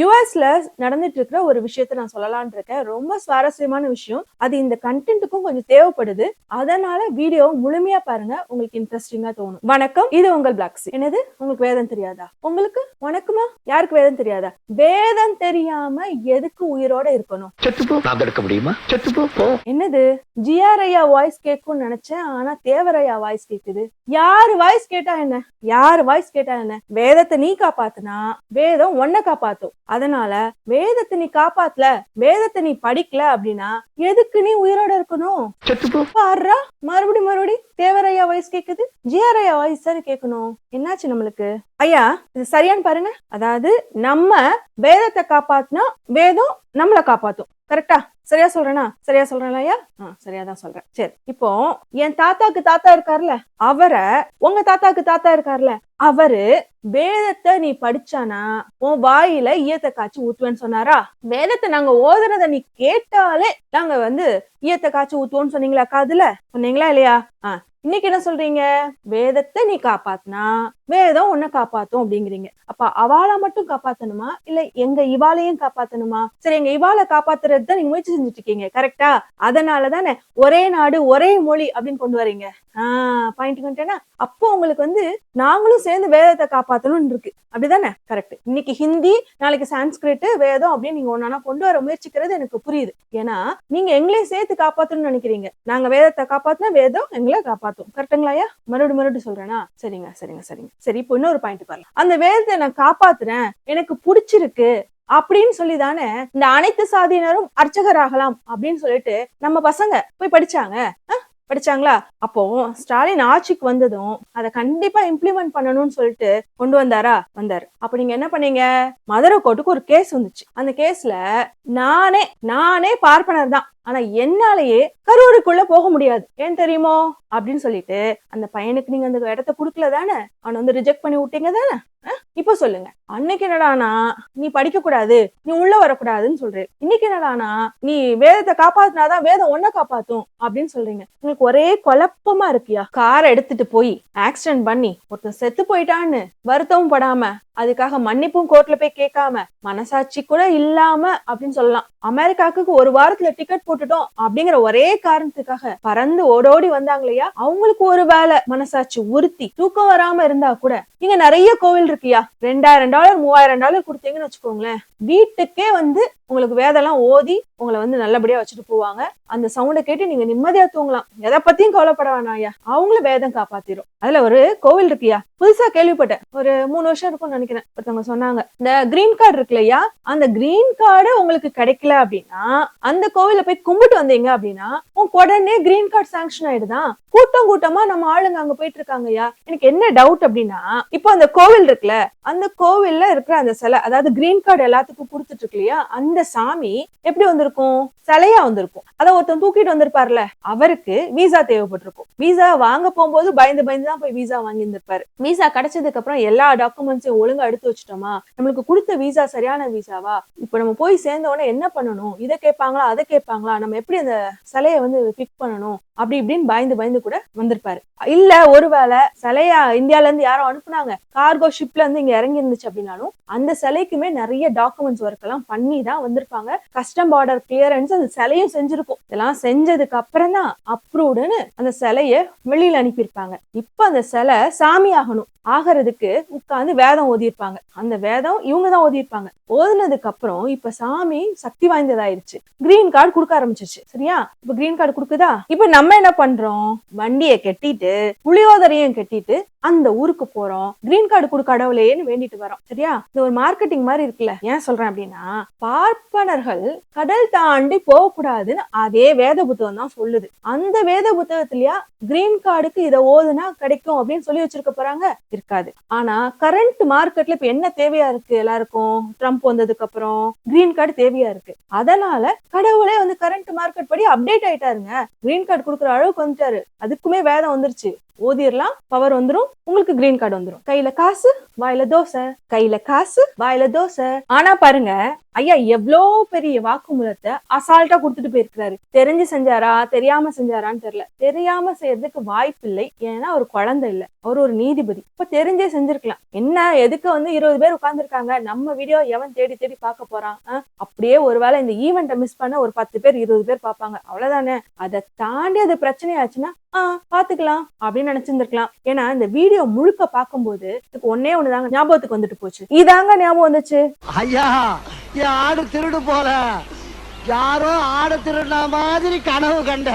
யூஎஸ்ல நடந்துட்டு இருக்கிற ஒரு விஷயத்த நான் சொல்லலாம்னு இருக்கேன் ரொம்ப சுவாரஸ்யமான விஷயம். அது இந்த கண்டென்ட்டுக்கும் கொஞ்சம் தேவைப்படுது. அதனால வீடியோ முழுமையா பாருங்க. உங்களுக்கு இன்ட்ரெஸ்டிங்கா தோணும். வணக்கம். இது உங்கள் பிளாக்ஸ் என்னது? உங்களுக்கு வேதம் தெரியாதா? உங்களுக்கு? வணக்கமா? யாருக்கு வேதம் தெரியாதா? வேதம் தெரியாம எதுக்கு உயிரோட இருக்கணும்? என்னது? ஜிஆர்ஐயா வாய்ஸ் கேட்கும்னு நினைச்சேன். ஆனா தேவரையா வாய்ஸ் கேக்குது. யாரு வாய்ஸ் கேட்டா என்ன? யாரு வாய்ஸ் கேட்டா என்ன? வேதத்தை நீ காப்பாத்துனா வேதம் உன்னை காப்பாத்தும். அதனால வேதத்தை நீ காப்பாத்தல வேதத்தை நீ படிக்கல அப்படின்னா எதுக்கு நீ உயிரோட இருக்கணும்? மறுபடி மறுபடி தேவரையா வாய்ஸ் கேக்குது? ஜிஆர்ஐயா வாய்ஸ் சார் கேட்கணும் என்னாச்சு நம்மளுக்கு? ஐயா இது சரியான்னு பாருங்க. அதாவது நம்ம வேதத்தை காப்பாத்தினா வேதம் நம்மளை காப்பாத்தும். கரெக்டா சரியா சொல்றேனா? சரியா சொல்றேன் ஐயா? ஆ சரியா தான் சொல்றேன். சரி இப்போ என் தாத்தாக்கு தாத்தா இருக்கார்ல அவரை உங்க தாத்தாக்கு தாத்தா இருக்கார்ல அவரு வேதத்தை நீ படிச்சானா உன் வாயில ஈயத்தை காய்ச்சி ஊத்துவேன்னு சொன்னாரா? வேதத்தை நாங்க ஓதுறத நீ கேட்டாலே நாங்க வந்து ஈயத்தை காய்ச்சி ஊத்துவோம்னு சொன்னீங்களா காதுல? சொன்னீங்களா இல்லையா? ஆ இன்னைக்கு என்ன சொல்றீங்க? வேதத்தை நீ காப்பாத்தினா வேதம் உன்னை காப்பாத்தும் அப்படிங்கிறீங்க. அப்ப அவாளை மட்டும் காப்பாத்தணுமா? இல்ல எங்க இவாளையும் காப்பாத்தணுமா? சரி எங்க இவாளை காப்பாத்துறது தான் நீங்க முயற்சி செஞ்சுட்டு இருக்கீங்க கரெக்டா அதனால தானே ஒரே நாடு ஒரே மொழி அப்படின்னு கொண்டு வரீங்க. ஆஹ் பாயிண்ட் வந்துட்டேன்னா அப்போ உங்களுக்கு வந்து நாங்களும் சேர்ந்து வேதத்தை காப்பாத்தணும்னு இருக்கு. அப்படிதானே? கரெக்ட் இன்னைக்கு ஹிந்தி நாளைக்கு சான்ஸ்கிரிட் வேதம் அப்படின்னு நீங்க ஒன்னா கொண்டு வர முயற்சிக்கிறது எனக்கு புரியுது. ஏன்னா நீங்க எங்களையும் சேர்த்து காப்பாத்தணும்னு நினைக்கிறீங்க. நாங்க வேதத்தை காப்பாத்தினா வேதம் எங்களை காப்பாத்தும் கரெக்டுங்களாயா மறுபடியும் மறுபடியும் சொல்றேனா? சரிங்க சரிங்க சரிங்க. சரி இப்போ இன்னொரு பாயிண்ட் வரலாம் அந்த வேதத்தை நான் காப்பாத்துறேன். எனக்கு பிடிச்சிருக்கு அப்படின்னு சொல்லி தானே இந்த அனைத்து சாதியினரும் அர்ச்சகராகலாம் அப்படின்னு சொல்லிட்டு நம்ம பசங்க போய் படிச்சாங்க. படிச்சாங்களா? அப்போ ஸ்டாலின் ஆட்சிக்கு வந்ததும் அதை கண்டிப்பா இம்ப்ளிமெண்ட் பண்ணணும்னு சொல்லிட்டு கொண்டு வந்தாரா? வந்தாரு. அப்ப நீங்க என்ன பண்ணீங்க? மதுரை கோர்ட்டுக்கு ஒரு கேஸ் வந்துச்சு. அந்த கேஸ்ல நானே நானே பார்ப்பனர் தான். ஆனா என்னாலேயே கரூருக்குள்ள போக முடியாது. ஏன் தெரியுமோ? அப்படின்னு சொல்லிட்டு அந்த பையனுக்கு நீங்க அந்த இடத்த கொடுக்கல தானே? அவனை வந்து ரிஜெக்ட் பண்ணி விட்டீங்க தானே? இப்ப சொல்லுங்க. அன்னைக்கு என்னடானா நீ படிக்க கூடாது நீ உள்ள வரக்கூடாதுன்னு சொல்றேன் இன்னைக்கு என்னடானா நீ வேதத்தை காப்பாத்தினாதான் வேதம் ஒன்ன காப்பாத்தும் அப்படின்னு சொல்றீங்க. உங்களுக்கு ஒரே குழப்பமா இருக்கியா? காரை எடுத்துட்டு போய் ஆக்சிடென்ட் பண்ணி ஒருத்தன் செத்து போயிட்டான்னு வருத்தமும் படாம அதுக்காக மன்னிப்பும் கோர்ட்ல போய் கேட்காம மனசாட்சி கூட இல்லாம அப்படின்னு சொல்லலாம். அமெரிக்காவுக்கு ஒரு வாரத்துல டிக்கெட் போட்டுட்டோம் அப்படிங்கிற ஒரே காரணத்துக்காக பறந்து ஓடோடி வந்தாங்களையா? அவங்களுக்கு ஒரு வேலை மனசாட்சி உறுத்தி தூக்கம் வராம இருந்தா கூட இங்க நிறைய கோவில் இருக்கியா? ரெண்டாயிரம் டாலர் மூவாயிரம் டாலர் கொடுத்தீங்கன்னு வச்சுக்கோங்களேன். வீட்டுக்கே வந்து உங்களுக்கு வேதெல்லாம் ஓதி உங்களை வந்து நல்லபடியா வச்சுட்டு போவாங்க. அந்த சவுண்டை கேட்டு நீங்க நிம்மதியா தூங்கலாம். எதை பத்தியும் கவலைப்பட வேணாம் ஐயா. அவங்களும் வேதம் காப்பாத்திரும். அதுல ஒரு கோவில் இருக்கியா புதுசா கேள்விப்பட்டேன். ஒரு மூணு வருஷம் இருக்கும்னு நினைக்கிறேன். ஒருத்தவங்க சொன்னாங்க. இந்த கிரீன் கார்டு இருக்குல்லையா அந்த கிரீன் கார்டு உங்களுக்கு கிடைக்கல அப்படின்னா அந்த கோவில போய் கும்பிட்டு வந்தீங்க அப்படின்னா உன் உடனே கிரீன் கார்டு சாங்ஷன் ஆயிடுதான் கூட்டம் கூட்டமா நம்ம ஆளுங்க அங்க போயிட்டு இருக்காங்கய்யா எனக்கு என்ன டவுட் அப்படின்னா இப்போ அந்த கோவில் இருக்குல்ல அந்த கோவில்ல இருக்கிற அந்த சிலை அதாவது கிரீன் கார்டு எல்லாத்துக்கும் கொடுத்துட்டு இருக்கு இல்லையா அந்த சாமி எப்படி வந்திருக்கும்? சிலையா வந்திருக்கும். அதை ஒருத்தன் தூக்கிட்டு வந்திருப்பார்ல அவருக்கு விசா தேவைப்பட்டிருக்கும். வீசா வாங்க போகும்போது பயந்து பயந்து தான் போய் வீசா வாங்கி இருந்திருப்பாரு விசா கிடைச்சதுக்கு அப்புறம் எல்லா டாக்குமெண்ட்ஸையும் ஒழுங்கா எடுத்து வச்சுட்டோமா? நம்மளுக்கு கொடுத்த விசா சரியான விசாவா இப்ப நம்ம போய் சேர்ந்த உடனே என்ன பண்ணணும்? இதை கேட்பாங்களா? அதை கேட்பாங்களா? நம்ம எப்படி அந்த சிலையை வந்து பிக் பண்ணணும்? அப்படி இப்படின்னு பயந்து பயந்து கூட வந்திருப்பாரு. இல்ல ஒருவேளை சிலையா இந்தியால இருந்து யாரோ அனுப்புனாங்க. கார்கோ ஷிப்ல இருந்து இவங்க இறங்கி இருந்துச்சு அப்படின்னாலும் அந்த சிலைக்குமே நிறைய டாக்குமெண்ட்ஸ் ஒர்க் எல்லாம் பண்ணி தான் வந்திருப்பாங்க கஸ்டம் பார்டர் கிளியரன்ஸ் அந்த சிலையும் செஞ்சிருக்கும். இதெல்லாம் செஞ்சதுக்கு அப்புறம் தான் அப்ரூவ்டுன்னு அந்த சிலையை வெளியில அனுப்பியிருப்பாங்க. இப்ப அந்த சிலை சாமி ஆகணும். ஆகிறதுக்கு உட்காந்து வேதம் ஓதியிருப்பாங்க. அந்த வேதம் இவங்க தான் ஓதியிருப்பாங்க. ஓதுனதுக்கு அப்புறம் இப்ப சாமி சக்தி வாய்ந்ததாயிருச்சு. கிரீன் கார்டு கொடுக்க ஆரம்பிச்சிருச்சு. சரியா? இப்ப கிரீன் கார்டு கொடுக்குதா? இப்ப நம்ம என்ன பண்றோம்? வண்டியை கட்டிட்டு புளியோதரையும் கட்டிட்டு அந்த ஊருக்கு போறோம். கிரீன் கார்டு கொடு கடவுளேன்னு வேண்டிட்டு வரோம். சரியா? இது ஒரு மார்க்கெட்டிங் மாதிரி இருக்குல்ல. ஏன் சொல்றேன் அப்படின்னா பார்ப்பனர்கள் கடல் தாண்டி போக கூடாதுன்னு அதே வேத புத்தகம் தான் சொல்லுது. அந்த வேத புத்தகத்திலயா கிரீன் கார்டுக்கு இதை ஓதுனா கிடைக்கும் அப்படின்னு சொல்லி வச்சிருக்க போறாங்க? இருக்காது. ஆனா கரண்ட் மார்க்கெட்ல இப்ப என்ன தேவையா இருக்கு எல்லாருக்கும்? ட்ரம்ப் வந்ததுக்கு அப்புறம் கிரீன் கார்டு தேவையா இருக்கு. அதனால கடவுளே வந்து கரண்ட் மார்க்கெட் படி அப்டேட் ஆயிட்டாருங்க. கிரீன் கார்டு கொடுக்குற அளவுக்கு வந்துட்டாரு. அதுக்குமே வேதம் வந்துருச்சு. ஓதிரலாம் பவர் வந்துரும் உங்களுக்கு கிரீன் கார்டு வந்துரும். கையில காசு வாயில தோசை. கையில காசு வாயில தோசை. ஆனா பாருங்க ஐயா எவ்வளோ பெரிய வாக்குமூலத்தை அசால்ட்டா கொடுத்துட்டு போயிருக்கிறாரு. தெரிஞ்சு செஞ்சாரா தெரியாம செஞ்சாரான்னு தெரியல. தெரியாம செய்யறதுக்கு வாய்ப்பு இல்லை. ஏன்னா அவர் குழந்தை இல்ல. அவர் ஒரு நீதிபதி. இப்ப தெரிஞ்சே செஞ்சிருக்கலாம். என்ன எதுக்கு வந்து இருபது பேர் உட்கார்ந்துருக்காங்க? நம்ம வீடியோ எவன் தேடி தேடி பார்க்க போறான்? அப்படியே ஒருவேளை இந்த ஈவெண்ட்டை மிஸ் பண்ண ஒரு பத்து பேர் இருபது பேர் பார்ப்பாங்க. அவ்வளவுதானே? அதை தாண்டி அது பிரச்சனையாச்சுன்னா ஆஹ் பாத்துக்கலாம் அப்படின்னு நினைச்சிருந்திருக்கலாம். ஏன்னா இந்த வீடியோ முழுக்க பார்க்கும்போது இதுக்கு ஒன்னே ஒண்ணுதாங்க ஞாபகத்துக்கு வந்துட்டு போச்சு. இதாங்க ஞாபகம் வந்துச்சு. ஐயா என் ஆடு திருடு போல. யாரோ ஆட திருடா மாதிரி கனவு கண்ட.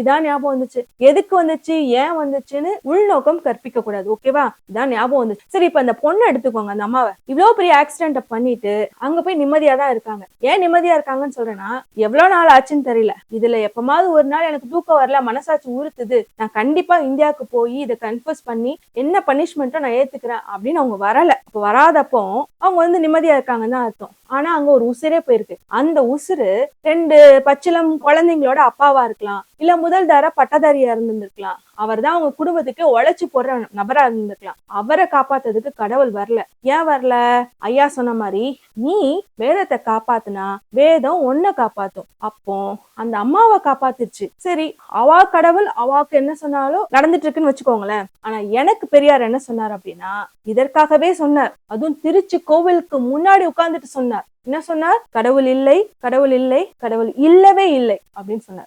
இதான் ஞாபகம் வந்துச்சு. எதுக்கு வந்துச்சு? ஏன் வந்துச்சுன்னு உள்நோக்கம் கற்பிக்க கூடாது ஓகேவா? இதான் ஞாபகம் வந்துச்சு. சரி இப்ப அந்த பொண்ணை எடுத்துக்கோங்க அந்த அம்மாவை. இவ்வளவு பெரிய ஆக்சிடென்ட பண்ணிட்டு அங்க போய் நிம்மதியா தான் இருக்காங்க. ஏன் நிம்மதியா இருக்காங்கன்னு சொல்றேன்னா எவ்வளவு நாள் ஆச்சுன்னு தெரியல. இதுல எப்பமாவது ஒரு நாள் எனக்கு தூக்கம் வரல மனசாட்சி உறுத்துது நான் கண்டிப்பா இந்தியாவுக்கு போய் இதை கன்ஃபர்ஸ் பண்ணி என்ன பனிஷ்மெண்ட்டோ நான் ஏத்துக்கிறேன் அப்படின்னு அவங்க வரல. வராதப்போ அவங்க வந்து நிம்மதியா இருக்காங்கன்னு தான் அர்த்தம். ஆனா அங்க ஒரு உசிரே போயிருக்கு. அந்த உசுரு ரெண்டு பச்சிலம் குழந்தைங்களோட அப்பாவா இருக்கலாம். இல்ல முதல் தர பட்டதாரியா இருந்திருக்கலாம் அவர் தான் அவங்க குடும்பத்துக்கு உழைச்சு போடுற நபரா இருந்திருக்கலாம் அவரை காப்பாத்துறதுக்கு கடவுள் வரல. ஏன் வரல? ஐயா சொன்ன மாதிரி நீ வேதத்தை காப்பாத்துனா வேதம் ஒன்ன காப்பாத்தும். அப்போ அந்த அம்மாவை காப்பாத்துச்சு சரி அவா கடவுள் அவாக்கு என்ன சொன்னாலும் நடந்துட்டு இருக்குன்னு வச்சுக்கோங்களேன். ஆனா எனக்கு பெரியார் என்ன சொன்னார் அப்படின்னா இதற்காகவே சொன்னார். அதுவும் திருச்சி கோவிலுக்கு முன்னாடி உட்கார்ந்துட்டு சொன்னார். என்ன சொன்னார்? கடவுள் இல்லை கடவுள் இல்லை கடவுள் இல்லவே இல்லை அப்படின்னு சொன்னார்.